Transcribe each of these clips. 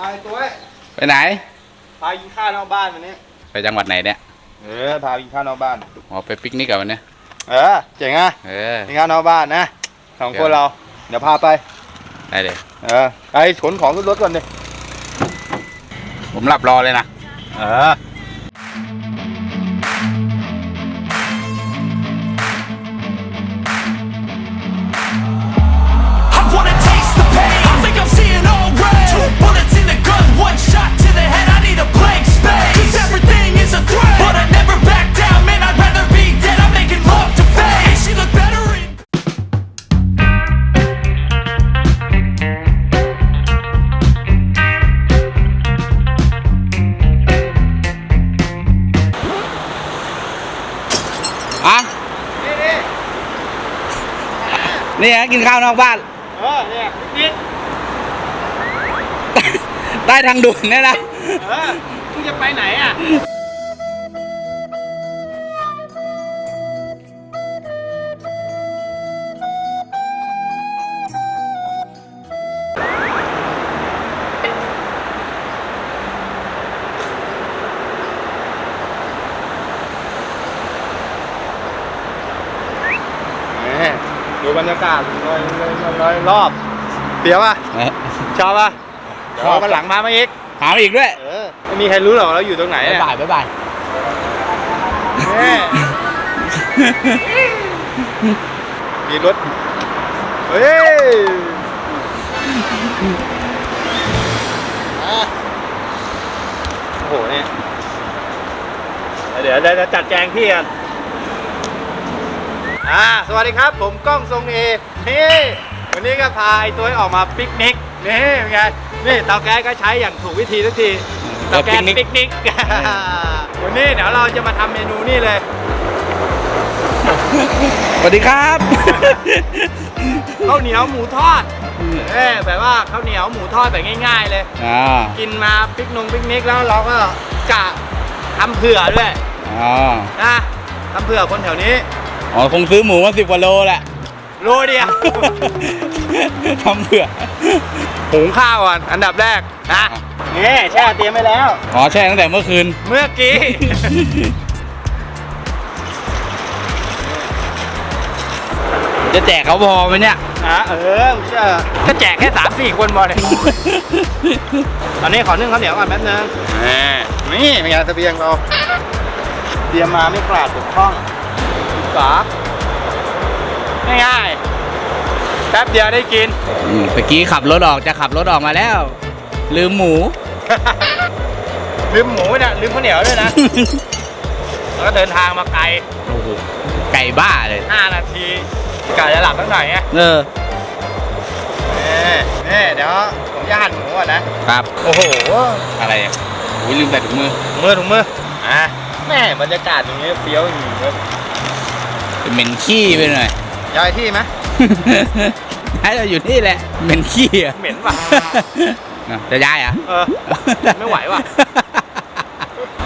พาไอ้ตัวไปไหน พากินข้าวนอกบ้านวันนี้ ไปจังหวัดไหนเนี่ยเออ พากินข้าวนอกบ้าน อ๋อไปปิกนิกกับวันเนี้ยเออ เจ๋งอะเออ กินข้าวนอกบ้านนะสองคนเรา เดี๋ยวพาไป ได้เลย เออไปขนของขึ้นรถก่อนดิผมหลับรอเลยนะ เออ นี่ฮะกินข้าวนอกบ้าน เออเนี่ยนิดใต้ทางด่วนเนี่ยนะ เออมึงจะไปไหนอะ รรยากาศเลยเลยเลยรอบเปียวป่ะเออชอบป่ะเดี๋ยววันหลังมามาอีกถามอีกด้วยเออไม่มีใครรู้หรอกเราอยู่ตรงไหนบ๊ายเนี่ยบายบ๊ายบายนี่มีรถเฮ้ยอะโอ้โหเนี่ยเดี๋ยวเดี๋ยวจะจัดแจงที่กัน อ่าสวัสดีครับ ผมก้องทรงเอนี่วันนี้ก็พาไอ้ตัวออกมาปิกนิกนี่เป็นไงนี่เตาแก๊สก็ใช้อย่างถูกวิธีทุกทีเตาแก๊สปิกนิกวันนี้เดี๋ยวเราจะมาทำเมนูนี่เลยสวัสดีครับข้าวเหนียวหมูทอดเอ้แบบว่าข้าวเหนียวหมูทอดแบบง่าย ๆ เลยอ่ากินมาปิกนงปิกนิกแล้วเราก็กะทำเผื่อด้วยอ๋อนะทำเผื่อคนแถวนี้ อ๋อคงซื้อหมูมาสิบกว่าโลแหละ โลเดียว ทำเผื่อ หุงข้าวก่อนอันดับแรกนะนี่แช่เตรียมไว้แล้ว อ๋อแช่ตั้งแต่เมื่อคืน เมื่อกี้ จะแจกเขาพอไหมเนี่ย อะเออมึงเชื่อก็แจกแค่สามสี่คนบอลเลยตอนนี้ขอนึ่งข้าวเหนียวก่อนแป๊บนึงนี่เป็นไงเสบียงเรา เตรียมมาไม่กลาดตกข้อง ฝาง่ายๆแป๊บเดียวได้กินอืมเมื่อกี้ขับรถออกจะขับรถออกมาแล้ว ลืมหมู ลืมหมูเนี่ยลืมข้าวเหนียวด้วยนะ แล้วก็เดินทางมาไกลโอ้โหไก่บ้าเลย5นาทีกะจะหลับตั้งหน่อยไงเออนี่นี่เดี๋ยวผมจะหั่นหมูก่อนนะครับโอ้โหอะไรอะอุ้ยลืมใส่ถุงมือถุงมือถุงมืออะแม่บรรยากาศอย่างเงี้ยเฟี้ยวอย่างเงี้ย เหม็นขี้ไปหน่อยย้ายที่ไหม ให้เราอยู่นี่แหละเหม็นขี้อะเหม็นว่ะ อะจะย้ายเหรอะ เออ ไม่ไหวว่ะ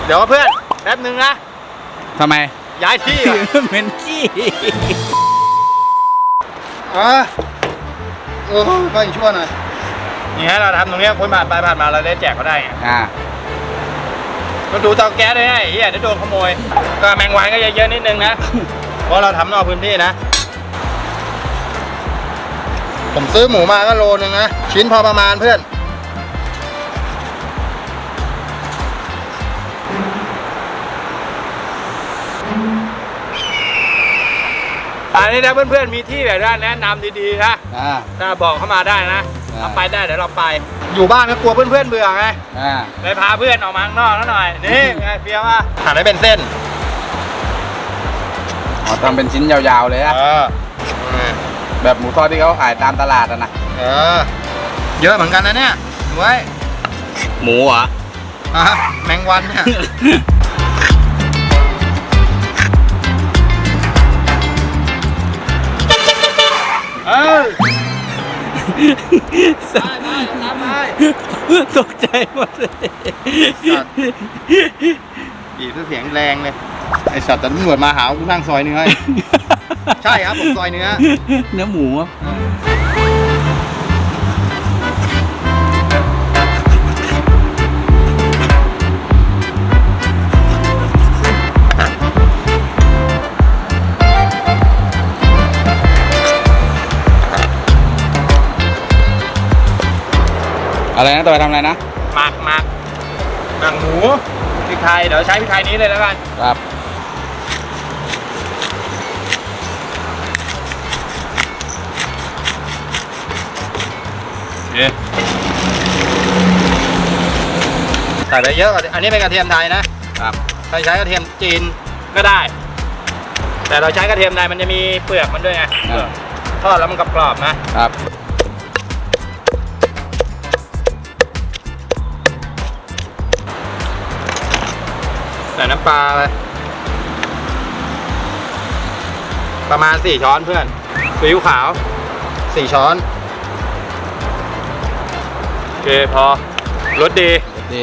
เดี๋ยวเพื่อนแป๊บนึงนะ ทำไม ย้ายที่อะเหม็นขี้อะโอ้ก็อีกชั่วหน่อยนี่ฮะเราทำตรงเนี้ยคนผ่านไปผ่านมาเราได้แจกเขาได้ไงอ่ามาดูเตาแก๊สด้วยนะไอ้เหี้ยเดี๋ยวโดนขโมย ก็แมงวันก็เยอะๆนิดนึงนะ เพราะเราทำนอกพื้นที่นะ ผมซื้อหมูมาก็โลนึงนะ ชิ้นพอประมาณเพื่อน อันนี้นะเพื่อนๆมีที่แบบนั้นแนะนำดีๆนะอ่า ถ้าบอกเข้ามาได้นะอ่า เราไปได้เดี๋ยวเราไป อยู่บ้านก็กลัวเพื่อนๆเบื่อไงอ่า เลยพาเพื่อนออกมาข้างนอกแล้วหน่อย นี่ไงเฟี้ยวว่าหั่นให้เป็นเส้น อ๋อทำเป็นชิ้นยาวๆเลยอะเออแบบหมูทอดที่เขาขายตามตลาดอะนะเออ เยอะเหมือนกันนะเนี่ยดูไว้หมูเหรอ อะแมงวันเนี่ย เออได้ได้ทำได้ตกใจหมดเลย สัตว์บีบเสียงแรงเลย ไอสัตว์แต่ตำรวจมาหาคุณนั่งซอยเนื้อ ใช่ครับผมซอยเนื้อ เนื้อหมูครับอะไรนะตัวทำอะไรนะ หมักหมักหมักหมูพริกไทย เดี๋ยวใช้พริกไทยนี้เลยแล้วกัน ครับ ใส่ไปเยอะกว่าอันนี้เป็นกระเทียมไทยนะครับใครใช้กระเทียมจีนก็ได้ แต่เราใช้กระเทียมไทยมันจะมีเปลือกมันด้วยไงอ่าทอดแล้วมันกรอบๆนะครับใส่น้ำปลาไปประมาณสี่ช้อนเพื่อนซีอิ๊วขาวสี่ช้อนโอ เคพอรสดีดี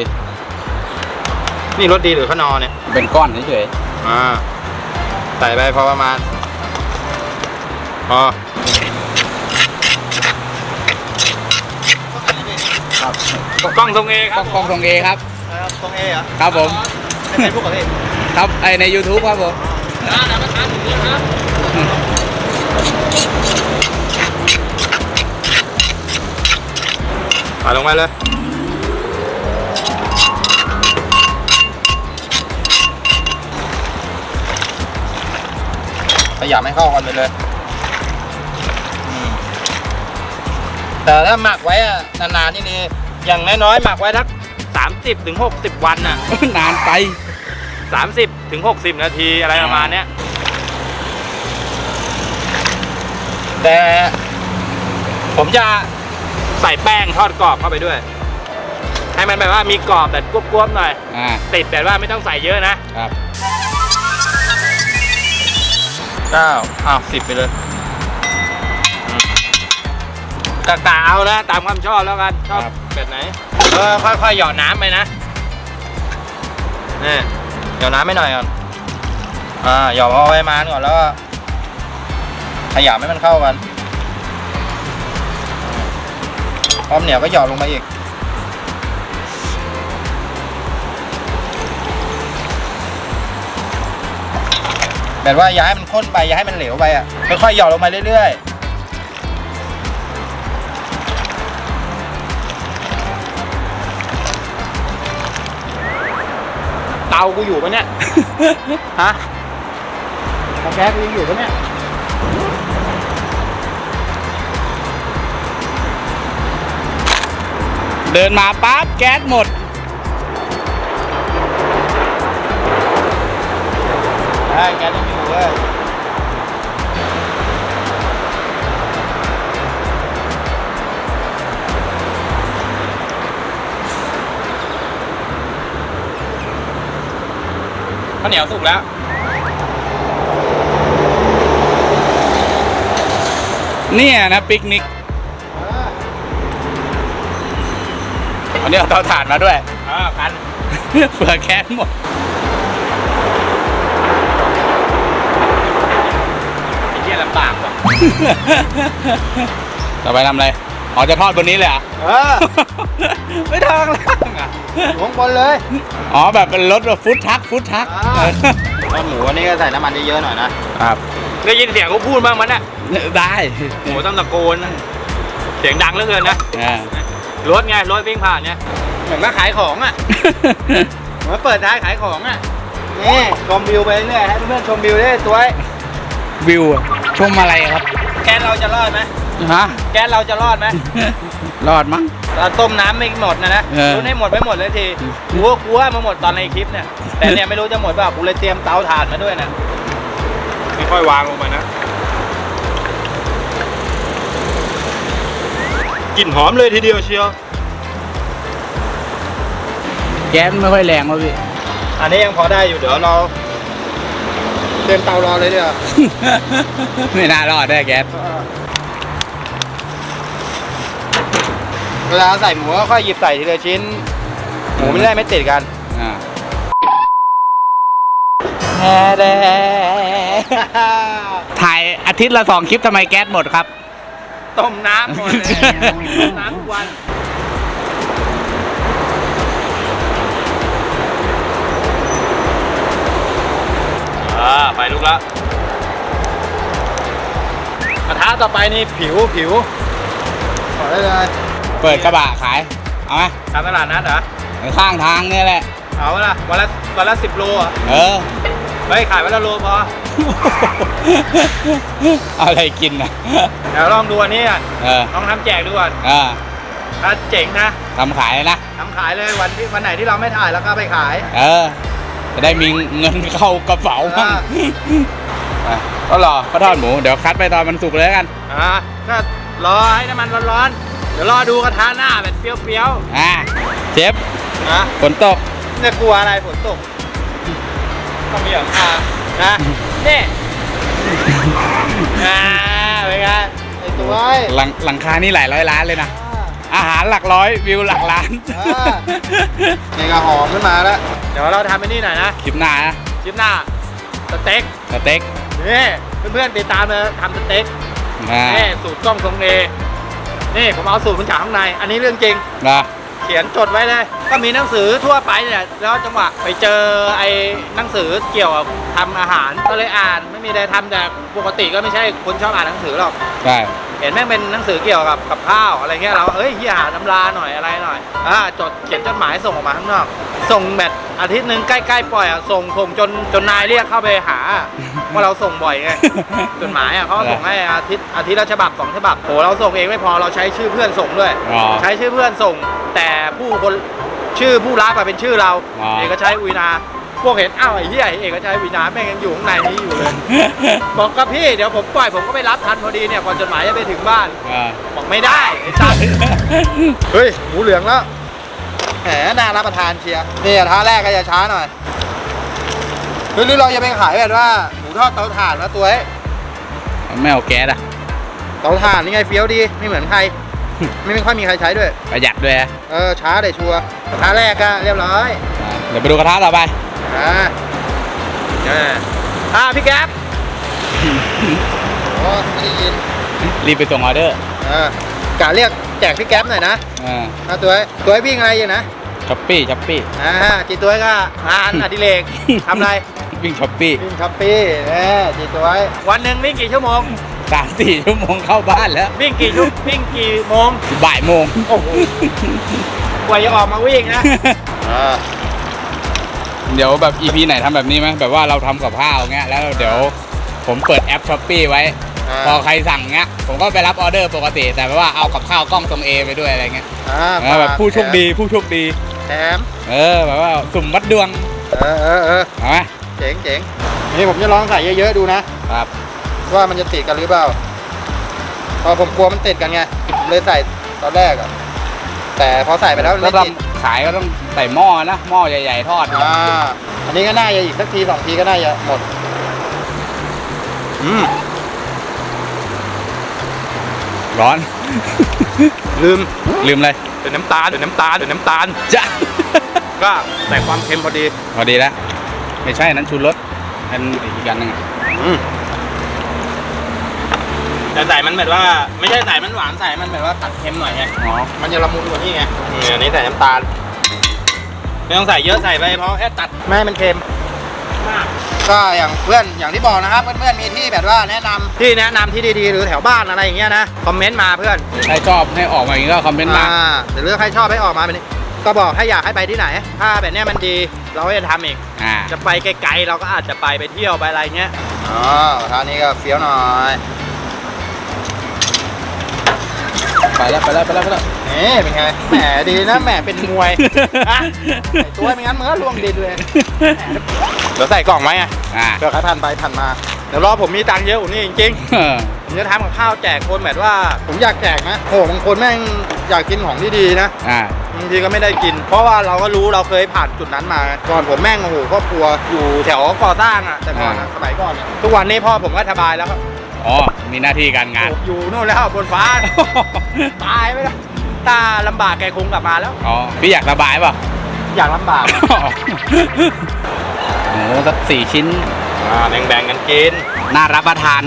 นี่รสดีหรือขนอเนี่ยเป็นก้อนเฉยอ่าใส่ไปพอประมาณพอๆครับกล้องทรงเอคกล้รัอบงกล้องทรงเอครับทรงเอเหรอครับผมในเฟซบุ๊กเหรอพี่ครับไอใน YouTube ครับผมมา ลงไปเลยขยำให้เข้ากันไปเลยอืมแต่ถ้าหมักไว้อะนานๆนี่นี่อย่างน้อยๆหมักไว้ทักสามสิบถึงหกสิบวันน่ะ นานไปสามสิบถึงหกสิบนาทีอะไรประมาณเนี้ย แต่ผมจะ ใส่แป้งทอดกรอบเข้าไปด้วย ให้มันแบบว่ามีกรอบแบบกรวบๆหน่อย อ่าติดแบบว่าไม่ต้องใส่เยอะนะครับเก้าอ้าวสิบไปเลยอืมกะกะเอานะตามความชอบแล้วกันชอบแบบไหนเออค่อยๆหยอดน้ำไปนะนี่หยอดน้ำไม่หน่อยก่อนอ่าหยอดเอาไว้มาก่อนแล้วก็ขยำให้มันเข้ากัน พร้อมเหนียวก็หยอดลงมาอีก แบบว่าอย่าให้มันข้นไปอย่าให้มันเหลวไปอะค่อยๆหยอดลงมาเรื่อยๆเตากูอยู่ปะเนี่ย ฮะเตาแก๊สกูยังอยู่ปะเนี่ย เดินมาปั๊บแก๊สหมดใช่แก๊สยังอยู่เว้ยข้าวเหนียวสุกแล้วเนี่ยนะปิกนิก วันนี้เอาเตาถ่านมาด้วย อ่ากัน เผื่อแก๊สหมด ไอ้เหี้ยลำบากว่ะต่อไปทำอะไร อ๋อจะทอดบนนี้เลยเหรอะ เออไม่ทางล่างอะ อยู่ข้างบนเลย อ๋อแบบเป็นรถแบบฟุตทักฟุตทักอ่า ทอดหมูอันนี้ก็ใส่น้ำมันเยอะๆหน่อยนะครับ ได้ยินเสียงเขาพูดบ้างมั้ยน่ะได้ โหต้องตะโกนนะเสียงดังเหลือเกินนะ อ่า รถไงรถวิ่งผ่านเนี่ยเหมือนก็ขายของอะ เหมือนเปิดท้ายขายของอะนี่ชมวิวไปเรื่อยให้เพื่อนๆชมวิวได้ตัววิวอะชมอะไรครับ แก๊สเราจะรอดไหมฮะ แก๊สเราจะรอดไหมรอดมั้ง เราต้มน้ำไม่หมดนะนะเออ รู้ให้หมดไม่หมดเลยทีกูว่ากูว่ามาหมดตอนในคลิปเนี่ยแต่เนี่ยไม่รู้จะหมดเปล่ากูเลยเตรียมเตาถ่านมาด้วยนะค่อยๆวางลงมานะ กลิ่นหอมเลยทีเดียวเชียว แก๊สไม่ค่อยแรงวะพี่ อันนี้ยังพอได้อยู่เดี๋ยวเราเตรียมเตารอเลยเดี๋ยวาไม่น่ารอดได้แก๊สเวลาใส่หมูก็ค่อยหยิบใส่ทีละชิ้น หมูไม่ได้ไม่ติดกันอ่าแฮ่แดถ่ายอาทิตย์ละสองคลิปทำไมแก๊สหมดครับ ต้มน้ำหมดเลยต้มน้ำทุกวัน อ่าไฟลุกแล้วกระทะต่อไปนี่ผิวผิวขอได้เลยเปิดกระบะขาย เอาไหมตามตลาดนัดเหรอข้างทางเนี่ยแหละ เอาละวันละวันละสิบโลอะ เออ เฮ้ยขายวันละโลพอ เอาอะไรกินนะเดี๋ยวลองดูอันนี้ก่อนเออลองทำแจกดูก่อนเออถ้าเจ๋งนะทำขายเลยนะ ทำขายเลยวันที่วันไหนที่เราไม่ถ่ายแล้วก็ไปขาย เออ จะได้มีเงินเข้ากระเป๋าบ้างอ่าอะก็รอข้าวทอดหมู เดี๋ยวคัดไปตอนมันสุกเลยแล้วกัน อ่าก็รอให้น้ำมันร้อนๆ เดี๋ยวรอดูกระทะหน้าแบบเปรี้ยวอ่าเชฟๆนะฝนตกเนี่ยกลัวอะไรฝนตก ต้องมีหลังคานะนี่อ่าเป็นไงไอ้ตัวไอ้หลังหลังคานี่หลายร้อยล้านเลยนะ อาหารหลักร้อยวิวหลักล้านอ่านี่ก็หอมขึ้นมาแล้ว เดี๋ยวเราทำไปนี่หน่อยนะ คลิปหน้านะ คลิปหน้าสเต็ก สเต็กนี่เพื่อนๆติดตามเลยทำสเต็กอ่านี่สูตรกล้องทรงเอนี่ผมเอาสูตรมาจากข้างใน อันนี้เรื่องจริงนะ เขียนจดไว้เลย ก็มีหนังสือทั่วไปเนี่ยแล้วจังหวะไปเจอไอ้หนังสือเกี่ยวกับทำอาหารก็เลยอ่านไม่มีอะไรทำแต่ปกติก็ไม่ใช่คนชอบอ่านหนังสือหรอกใช่ เห็นแม่งเป็นหนังสือเกี่ยวกับกับข้าวอะไรเงี้ยเราเอ้ยเฮียหาตำราหน่อยอะไรหน่อยอ่าจดเขียนจดหมายส่งออกมาข้างนอก ส่งแบบอาทิตย์หนึ่งใกล้ๆปล่อยอะส่งส่งจนจนนายเรียกเข้าไปหาว่าเราส่งบ่อยไงจดหมายอะเขาก็ส่งให้อาทิตย์อาทิตย์ละฉบับสองฉบับโหเราส่งเองไม่พอเราใช้ชื่อเพื่อนส่งด้วยอ๋อใช้ชื่อเพื่อนส่ง แต่ผู้คนชื่อผู้รับอะเป็นชื่อเราอ๋อเอกชัยอุยนา พวกเห็นอ้าวไอ้เหี้ยเอกชัยอุยนาแม่งยังอยู่ข้างในนี้อยู่เลย บอกกับพี่เดี๋ยวผมปล่อยผมก็ไปรับทันพอดีเนี่ยก่อนจดหมายจะไปถึงบ้าน อ่าบอกไม่ได้ไอ้สัสเฮ้ยหมูเหลืองแล้วแหมน่ารับประทานเชียร์นี่กระทะแรกก็จะช้าหน่อยหรือหรือเราจะไปขายแบบว่าหมูทอดเตาถ่านนะตัวเอ้ยไม่เอาแก๊สอะ เตาถ่านนี่ไงเฟี้ยวดีไม่เหมือนใคร ไม่ไม่ค่อยมีใครใช้ด้วย ประหยัดด้วยอะเออช้าเลยชัวร์กระทะแรกก็เรียบร้อย อ่าเดี๋ยวไปดูกระทะต่อไป อ่าเนี่ยอ่าพี่แก๊ปโอ้ไม่ได้ยินรีบไปส่งออเดอร์เออกะเรียกแจกพี่แก๊ปหน่อยนะอ่าเอาตัวไอ้ตัวไอ้วิ่งอะไรอยู่นะช้อปปี้ช้อปปี้อ่าจีตัวไอ้ก็งานอดิเรกทำอะไรวิ่งช้อปปี้วิ่งช้อปปี้เนี่ยจีตัวไอ้วันหนึ่งวิ่งกี่ชั่วโมงสามสี่ชั่วโมงเข้าบ้านแล้ว วิ่งกี่ชั่ววิ่งกี่โมงบ่ายโมงโอ้โหกว่าจะออกมาวิ่งนะอ่า เดี๋ยวแบบ EP ไหนทำแบบนี้ไหมแบบว่าเราทำกับข้าวเงี้ยแล้วเดี๋ยวผมเปิดแอปช้อปปี้ไว้พอใครสั่งเงี้ยผมก็ไปรับออเดอร์ปกติ แต่ว่าเอากับข้าวกล้องทรงเอไปด้วยอะไรเงี้ยอ่าเออแบบผู้โชคดีผู้โชคดี แถมเออแบบว่าสุ่มวัดดวงเออเออเออเอาไหมเจ๋งเจ๋งนี่ผมจะลองใส่เยอะๆดูนะ ครับว่ามันจะติดกันหรือเปล่าเพอผมกลัวมันติดกันไงผมเลยใส่ตอนแรกอะแต่พอใส่ไปแล้วมันถ้าไม่ติดทำขายก็ต้อง ใส่หม้อนะหม้อใหญ่ ๆ ทอดอ่าอันนี้ก็น่าจะอีกสักทีสองทีก็น่าจะหมด อืมร้อน ลืมลืมเลยเป็นน้ำตาลเป็นน้ำตาลเป็นน้ำตาลจ้ะก็แต่ความเค็มพอดีพอดีแล้วไม่ใช่นั้นชูรสอันอีกอันหนึงอะอืมแต่ใส่มันแบบว่า ไม่ใช่ใส่มันหวานใส่มันแบบว่าตัดเค็มหน่อยไงอ๋อมันจะละมุนกว่านี้ไงอันนี้ใส่น้ำตาล ไม่ต้องใส่เยอะใส่ไปเพราะแค่ตัดไม่ให้มันเค็ม มากก็อย่างเพื่อนอย่างที่บอกนะครับเพื่อนๆมีที่แบบว่าแนะนำที่แนะนำที่ดีๆ หรือแถวบ้านอะไรอย่างเงี้ยนะคอมเมนต์มาเพื่อนใครชอบให้ออกมาอย่างนี้ก็คอมเมนต์มา อ่หรือใครชอบให้ออกมาแบบนี้ก็บอกให้อยากให้ไปที่ไหน ถ้าแบบเนี้ยมันดีเราก็จะทำอีก อ่า จะไปไกลๆเราก็อาจจะไปไปเที่ยวไปอะไรเงี้ย อ๋อท่านี้ก็เฟี้ยวหน่อย ไปแล้วไปแล้วไปแล้วไปแล้วนี่เป็นไง แหมดีนะ แหมเป็นมวยอะไอ้ตัวไม่งั้นมึงก็ลวงดินเลยแหมเดี๋ยวใส่กล่องไว้ไงอ่าเผื่อใครผ่านไปผ่านมา เดี๋ยวรอผมมีตังค์เยอะกว่านี้จริงๆผมจะทำกับข้าวแจกคนแบบว่าผมอยากแจกนะโอ้โหบางคนแม่งอยากกินของที่ดีนะ อ่า บางทีก็ไม่ได้กิน เพราะว่าเราก็รู้เราเคยผ่านจุดนั้นมา ก่อนผมแม่งโอ้โหครอบครัวอยู่แถวก่อสร้างอะแต่ก่อนอะอ่าสมัยก่อนเนี่ยทุกวันนี้พ่อผมก็สบายแล้วครับ อ๋อ มีหน้าที่การงาน อยู่นู่นแล้วบนฟ้า ตายไปแล้วถ้าลำบากแกคงกลับมาแล้ว อ๋อ พี่อยากระบายเปล่ะ อยากลำบากโอ้สักสี่ชิ้น อ่าแบ่งๆกันกินน่ารับประทาน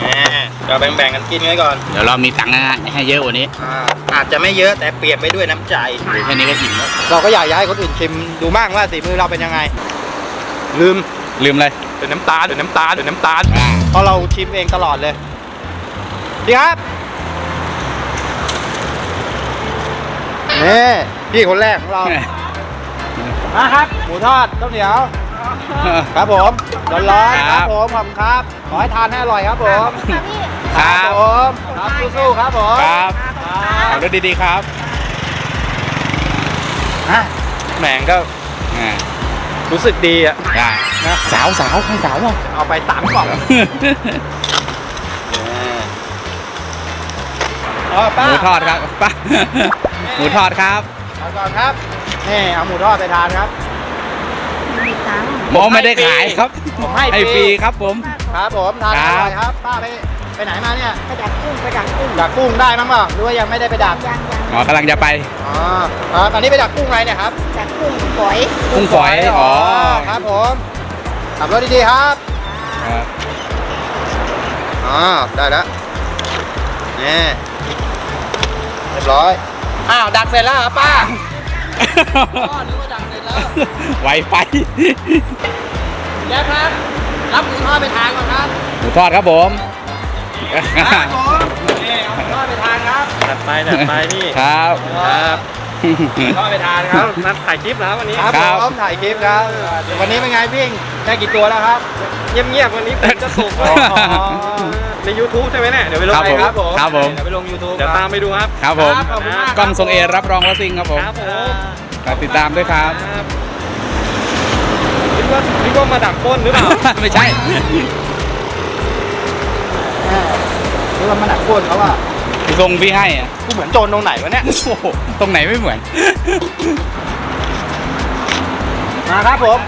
แหมเราแบ่งๆกันกินไว้ก่อน เดี๋ยวเรามีตังค์ให้เยอะกว่านี้อ่า อาจจะไม่เยอะแต่เปรียบไปด้วยน้ำใจหรือแค่นี้ก็อิ่มแล้ว เราก็อยากจะให้คนอื่นชิมดูบ้างว่าสีมือเราเป็นยังไง ลืม ลืมเลย เป็นน้ำตาลเป็นน้ำตาลเป็นน้ำตาลอ่าเพราะเราชิมเองตลอดเลยดีครับนี่พี่คนแรกของเรา มาครับ หมูทอดข้าวเหนียว ครับผมร้อนๆคครัรับบผมขอบคุณครับ ขอให้ทานให้อร่อยครับผม ครับผมครับสู้ๆครับผม ครับขับรถดีๆครับอะแหม่งก็อ่า รู้สึกดีอะได้นะสาวสาวใครสาวอะเอาไปสามกล่องอ๋อหป้ามูทอดครับป้าหมูทอดครับเอาก่อนครับนี่เอาหมูทอดไปทานครับหมอไม่ได้ขายครับผมให้ให้ฟฟรีรีครับผม ครับผมทานคอรับร่อยครับป้าไป ไปไหนมาเนี่ยไปดักกุ้งไปดักกุ้งดักกุ้งได้มั้งเปล่าหรือว่ายังไม่ได้ไปดักยังยังหมอกำลังจะไปอ๋อครับอันนี้ไปดักกุ้งอะไรเนี่ยครับดักกุ้งฝอยกุ้งฝอยอ๋อครับผมขับรถดีๆครับครับอ๋อได้แล้วนี่เรียบร้อยอ้าวดักเสร็จแล้วเหรอป้าอ๋อนึกว่าดักเสร็จแล้วไวไปแจ๊คครับรับหมูทอดไปทานก่อนครับหมูทอดครับผม ครับผมนี่เอาหมูทอดไปทานครับจัดไปจัดไปนี่ครับครับหมูทอดไปทานครับนัดถ่ายคลิปแล้ววันนี้ครับครับผมถ่ายคลิปครับ วันนี้เป็นไงวิ่งได้กี่ตัวแล้วครับเงียบๆวันนี้ผมจะสุกอ๋อใน YouTube ใช่ไหมเนี่ยเดี๋ยวไปลงครับผมครับผมครับผมเดี๋ยวไปลง YouTube เดี๋ยวตามไปดูครับ ครับผมขอบคุณมากกล้องทรงเอรับรองว่าซิงครับผมครับผมฝากติดตามด้วยครับครับคิดว่าคิดว่ามาดักปล้นหรือเปล่า ไม่ใช่ หรือว่ามันหนักโคตรเขาอะทรงพี่ให้อะกูเหมือนโจรตรงไหนวะเนี่ย โอ้โหตรงไหนไม่เหมือน มาครับผม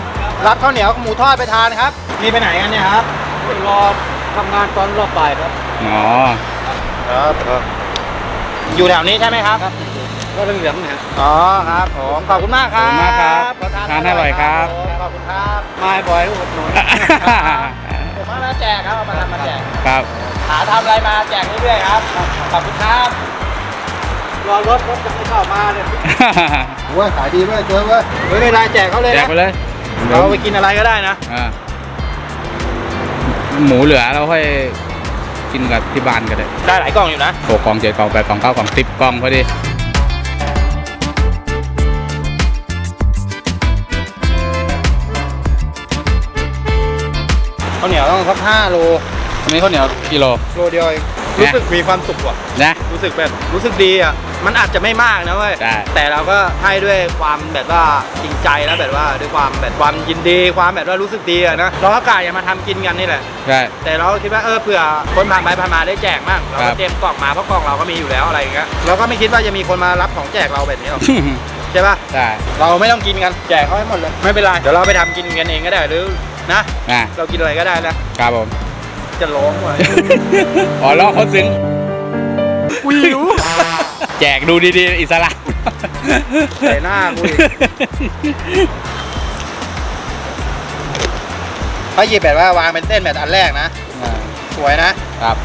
รับข้าวเหนียวกับหมูทอดไปทานครับนี่ไปไหนกันเนี่ยครับรอทำงานตอนรอบบ่ายครับ อ๋อ ครับอยู่แถวนี้ใช่ไหมครับ ก็เหลืองๆเนี่ยอ๋อครับผมขอบคุณมากครับขอบคุณมากครับขอทานให้อร่อยครับ ผมขอบคุณครับ มาบ่อยอุดหนุนผมมาแล้วแจกครับเอามาทำมาแจก ครับ หาทำอะไรมาแจกเรื่อยๆครับขอบคุณครับรอรถรถจะไม่เข้ามาเนี่ยเว้ยขายดีเว้ยเจอเว้ยไม่เป็นไรแจกเขาเลยแจกนะไปเลยเราไปกินอะไรก็ได้นะอ่าหมูเหลือเราค่อยกินกับที่บ้านก็ได้ได้หลายกล่องอยู่นะหกกล่องเจ็ดกล่องแปดกล่องเก้ากล่องสิบกล่องพอดีข้าวเหนียวต้องสักห้าโล อันนี้ข้าวเหนียวกิโล โลเดียวเองรู้สึกมีความสุขว่ะ นะ รู้สึกแบบรู้สึกดีอะ มันอาจจะไม่มากนะเว้ยได้แต่เราก็ให้ด้วยความแบบว่าจริงใจแล้วแบบว่าด้วยความแบบความยินดี ความแบบว่ารู้สึกดีอะนะเราก็กะจะมาทำกินกันนี่แหละ ใช่ แต่เราก็คิดว่าเออเผื่อคนผ่านไปผ่านมาได้แจกมั่งเราครัก็บ เตรียมกล่องมาเพราะกล่องเราก็มีอยู่แล้วอะไรอย่างเงี้ยเราก็ไม่คิดว่าจะมีคนมารับของแจกเราแบบนี้หรอกใช่ปะใช่เราไม่ต้องกินกันแจกเขาให้หมดเลยไม่เป็นไรเดี๋ยวเราไปทำกินกันเองก็ได้หรือนะอะเรากินอะไรก็ได้นะครับผม จะร้องว่ะอ๋อร้องเขาซึ้งกูหิวแจกดูดีๆอิสระใส่หน้ากูอีกเขาหยิบแบบว่าวางเป็นเส้นแบบอันแรกนะ สวยนะ ครับ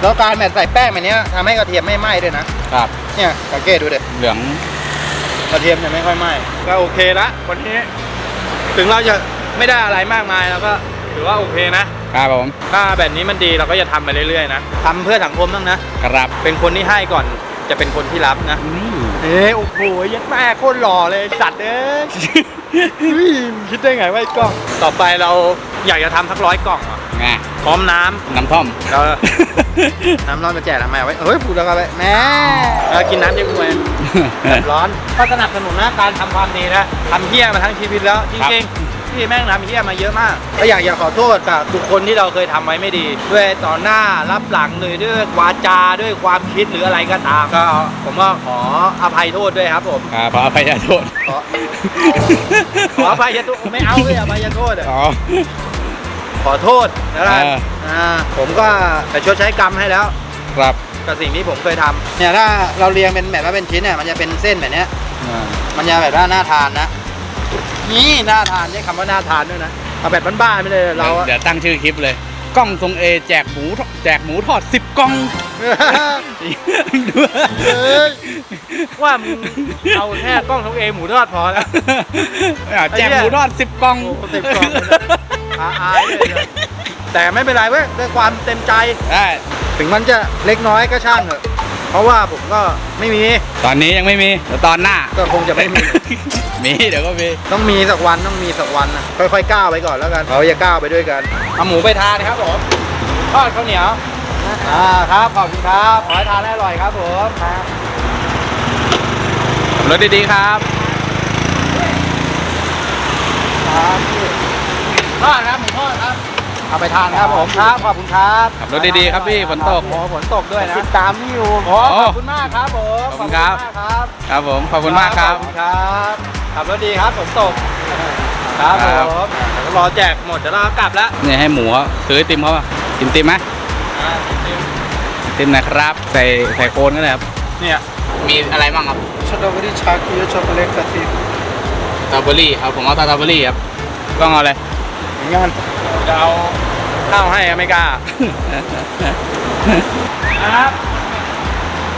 แล้วการแบบใส่แป้งแบบเนี้ยทำให้กระเทียมไม่ไหม้ด้วยนะ ครับ เนี่ยสังเกตดูเด็เหลืองกระเทียมจะไม่ค่อยไหม้ก็โอเคละวันนี้ ถึงเราจะไม่ได้อะไรมากมายเราก็ถือว่าโอเคนะ ครับผมถ้าแบบนี้มันดีเราก็จะทำไปเรื่อยๆนะทำเพื่อสังคมบ้างนะ ครับเป็นคนที่ให้ก่อนจะเป็นคนที่รับนะเอ้ยโอ้โหยัดแม่โคตรหล่อเลยสัตว์เอ้ยเฮ้ยคิดได้ไงว่าไอ้กล้อง ต่อไปเราอยากจะทำสักร้อยกล่องอะไงพร้อมน้ำน้ำท่อมเออ น้ำร้อนมาแจกทำไมเอาไว้เฮ้ยพูดแล้วก็ไปแม่เออกินน้ำเยอะด้วยแบบร้อนก็สนับสนุนนะการทำความดีนะทำเฮี้ยมาทั้งชีวิตแล้วจครับริงๆ พี่แม่งทำเฮี้ยมาเยอะมากก็อยากอยากขอโทษกับทุกคนที่เราเคยทำไว้ไม่ดี ด้วยต่อหน้ารับหลังเลยด้วยวาจาด้วยความคิดหรืออะไรก็ตามก็ผมก็ขออภัยโทษด้วยครับผมครับขออภัยโทษขอขออภัยโทษไม่เอาเลยอภัยโทษอะอ๋อขอโทษนะครับเอออ่าผมก็จะชดใช้กรรมให้แล้ว ครับกับสิ่งที่ผมเคยทำเนี่ยถ้าเราเรียงเป็นแบบว่าเป็นชิ้นเนี่ยมันจะเป็นเส้นแบบเนี้ยอ่ามันจะแบบว่าน่าทานนะ นี่น่าทานใช้คำว่าน่าทานด้วยนะเอาแบบบ้านๆไม่เลยเราอะ เดี๋ยวตั้งชื่อคลิปเลย กล้องทรงเอแจกหมูทอดแจกหมูทอดสิบกล่องดูเอ้ย ว่ามึงเอาแค่กล้องทงเอหมูทอดพอแล้ว อะแจกหมูทอดสิบกล่องโอ้โหสิบกล่องเลยนะอาอายเลยนะ แต่ไม่เป็นไรเว้ยด้วยความเต็มใจ ได้ ถึงมันจะเล็กน้อยก็ช่างเถอะ เพราะว่าผมก็ไม่มี ตอนนี้ยังไม่มีแต่ตอนหน้า ก็คงจะไม่มี มีเดี๋ยวก็มีต้องมีสักวันต้องมีสักวันนะค่อยๆก้าวไปก่อนแล้วกันเราจะก้าวไปด้วยกันเอาหมูไปทานครับผมทอดข้าวเหนียวอ่าครับขอบคุณครับขอให้ทานให้อร่อยครับผมครับรถดีๆครับครับทอดครับหมูทอดครับ เอาไปทานครับผมครับขอบคุณครับขับรถดีๆครับพี่ฝนตกโอ้ฝนตกด้วยนะติดตามพี่อยู่โอ้ขอบคุณมากครับผมขอบคุณครับ ขอณมากครับครับผมขอบคุณมากครับ ขอบคุณครับขับรถดีครับฝนตกครับครับผมเดี๋ยวรอแจกหมดเดี๋ยวเรากลับแล้วเนี่ยให้หมูเขาซื้อไอติมเขาอะกินติมไหมอ่าจริงไอติมหนะครับ ใส่ใส่โคนก็ได้ครับๆเนี่ยมีอะไรบ้างครับสตรอเบอรี่ชาเขียวช็อกโกแลตกะทิสตรอเบอรี่ครับผมเอาสตรอเบอรี่ครับต้องเอาอะไรงาน จะเอาข้าวให้อเมริกาครับ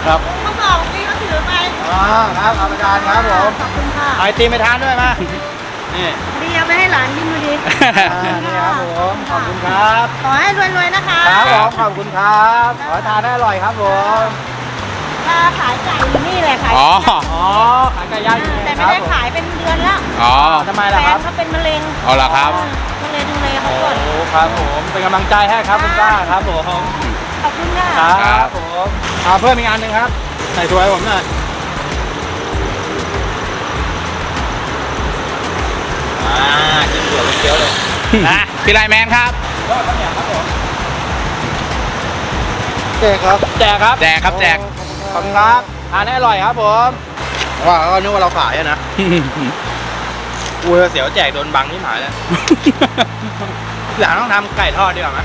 ครับเขาบอกพี่เขาถือไปอ๋อครับเอาไปทานครับผมขอบคุณค่ะเอาไอติมไปทานด้วยมานี่ดีเอาไปให้หลานกินดูดิอ่านี่ครับผมขอบคุณครับ ขอให้รวยๆนะคะ ครับผมขอบคุณครับ ขอให้ทานให้อร่อยครับผมถ้าขายไก่อยู่นี่แหละขายอ๋ออ๋อขายไก่ย่างอยู่แต่นี่ ไม่ครับได้ขายเป็นเดือนแล้วอ๋อ ทำไมแฟล่ะคนรับเขาเป็นมะเร็งเอาล่ะครับ ก็เลยดูแลเขาก่อนโอ้ครับผมเป็นกำลังใจให้ครับคุณป้าครับผมขอบคุณค่ะ ครับผมเอาเพิ่มอีกอันหนึ่งครับใส่ถ้วยให้ผมหน่อยอ่ากินเดี่ยวเคี้ยวเลยนะพี่ไลน์แมนครับ ยอดข้าวเหนียวครับผมแจกครับแจกครับแจกครับแจก ขอบคุณครับทานให้อร่อยครับผม ว่าเขานึกว่าเราขายอะนะกูเสียวแจกโดนบังที่หมายเลยหลังต้องทำไก่ทอดดีกว่าไหม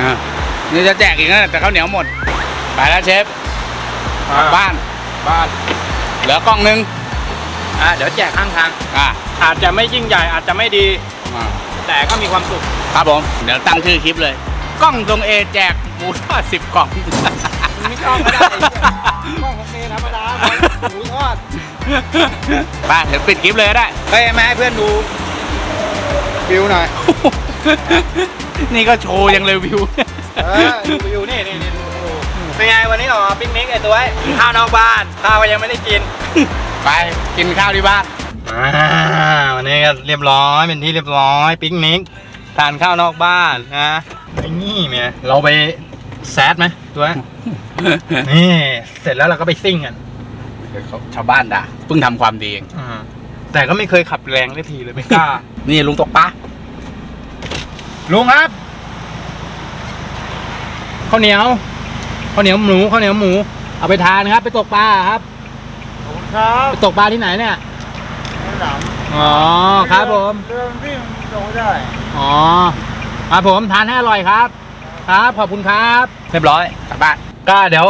อะนี่จะแจกอีกนะแต่ข้าวเหนียวหมด ไปแล้วเชฟกลับบ้าน บ้านเหลือกล้องนึงอะเดี๋ยวแจกข้างทาง อะอาจจะไม่ยิ่งใหญ่อาจจะไม่ดี อะแต่ก็มีความสุข ครับผม เดี๋ยวตั้งชื่อคลิปเลย กล้องทรงเอแจกหมูทอดสิบกล่อง ไม่ชอบก็ได้ไอ้เหี้ยกล้องของเมย์ธรรมดาหมูทอดไปเดี๋ยวปิดคลิปเลยก็ได้ เฮ้ยม่ให้เพื่อนดูวิวหน่อยนี่ก็โชว์ยังเลยวิว เออดูวิวนี่นี่นี่ดูเป็นไงวันนี้ออกมาปิ๊กนิกไอ้ตัวไอ้กินข้าวนอกบ้านข้าวก็ยังไม่ได้กิน ไปกินข้าวที่บ้านอ่าวันนี้ก็เรียบร้อยเป็นที่เรียบร้อยปิ๊กนิกทานข้าวนอกบ้านนะไอ้นี่เมียเราไป แซดไหมตัวไอ้นี่เสร็จแล้วเราก็ไปซิ่งกันเดี๋ยวเขาชาวบ้านด่าเพิ่งทำความดีเองอ่าแต่ก็ไม่เคยขับแรงได้ทีเลยไม่กล้า นี่ลุงตกปลาลุงครับข้าวเหนียวข้าวเหนียวหมูข้าวเหนียวหมู เอาไปทานครับ ไปตกปลาครับครับไปตกปลาที่ไหนเนี่ยอ๋อครับผมเรื่องวิ่งลงได้อ๋อครับผมทานให้อร่อยครับ ครับ ขอบคุณครับ เรียบร้อยกลับบ้านก็เดี๋ยว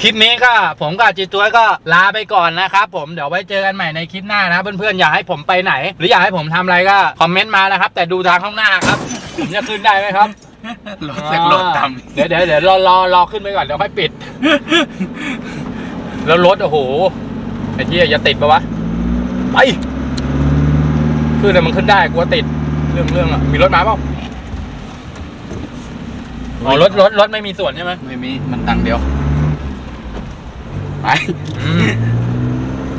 คลิปนี้ก็ผมกับจีตัวก็ลาไปก่อนนะครับผมเดี๋ยวไว้เจอกันใหม่ในคลิปหน้านะ เพื่อนๆอยากให้ผมไปไหน หรืออยากให้ผมทำอะไรก็คอมเมนต์มานะครับ แต่ดูทางข้างหน้าครับผมจะขึ้นได้ไหมครับรถเสกรถทเดี๋ยวเดี๋ยวเดี๋ยวรอรอรอขึ้นไปก่อนเดี๋ยวค่อยปิด แล้วรถโอ้โหไอ้ที่อย่าติดปะวะไปขึ้นเลยมันขึ้นได้กลัวติดเรื่องเรื่องอะมีรถมาเปล่า อ๋อรถรถรถไม่มีส่วนใช่ไหมำไม่มีมันตังค์เดียวไปอืม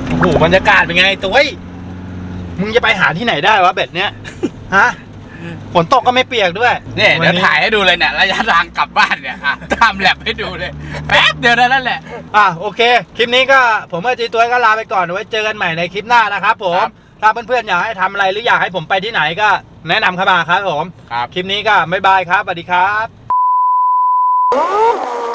โอ้โหบรรยากาศเป็นไงตัวเฮ้ยมึงจะไปหาที่ไหนได้วะเบ็ดเนี้ยฮะฝนตกก็ไม่เปียกด้วยเนี่ยเดี๋ยวถ่ายให้ดูเลยเนี่ยระยะทางกลับบ้านเนี่ยอะทำแลบให้ดูเลยแป๊บเดียวเท่านั่นแหละอะโอเค คลิปนี้ก็ผมกับจีตัวก็ลาไปก่อนไว้เจอกันใหม่ในคลิปหน้านะครับผมครับถ้าเพื่อนๆอยากให้ทำอะไรหรืออยากให้ผมไปที่ไหนก็แนะนำเข้ามาครับผมครับคลิปนี้ก็บ๊ายบายครับสวัสดีครับ Oh!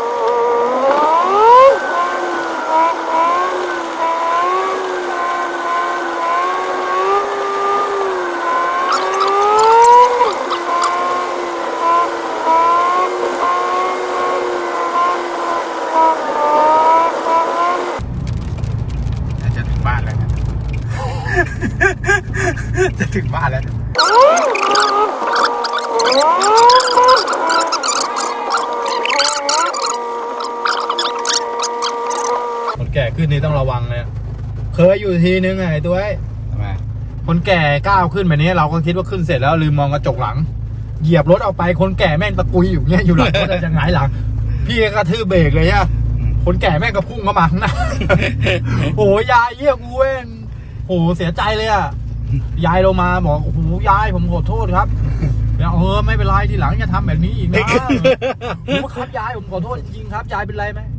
เคยอยู่ทีนึงไงตัวไอ้ทำไมคนแก่ก้าวขึ้นแบบนี้เราก็คิดว่าขึ้นเสร็จแล้วลืมมองกระจกหลัง เหยียบรถเอาไปคนแก่แม่งตะกุยอยู่เงี้ยอยู่หลังรถจะหงายหลัง พี่ก็กระทืบเบรกเลยอะอืมคนแก่แม่งก็พุ่งเข้ามาข้างหน้าโอ้โหยายเยี่ยกูเว้งโอ้โหเสียใจเลยอะยายลงมาบอกโอ้โหยายผมขอโทษครับแล้วเออไม่เป็นไรทีหลังอย่าทำแบบนี้อีกนะผมว่าครับยายผมขอโทษจริงๆครับ ยายเป็นไรไหม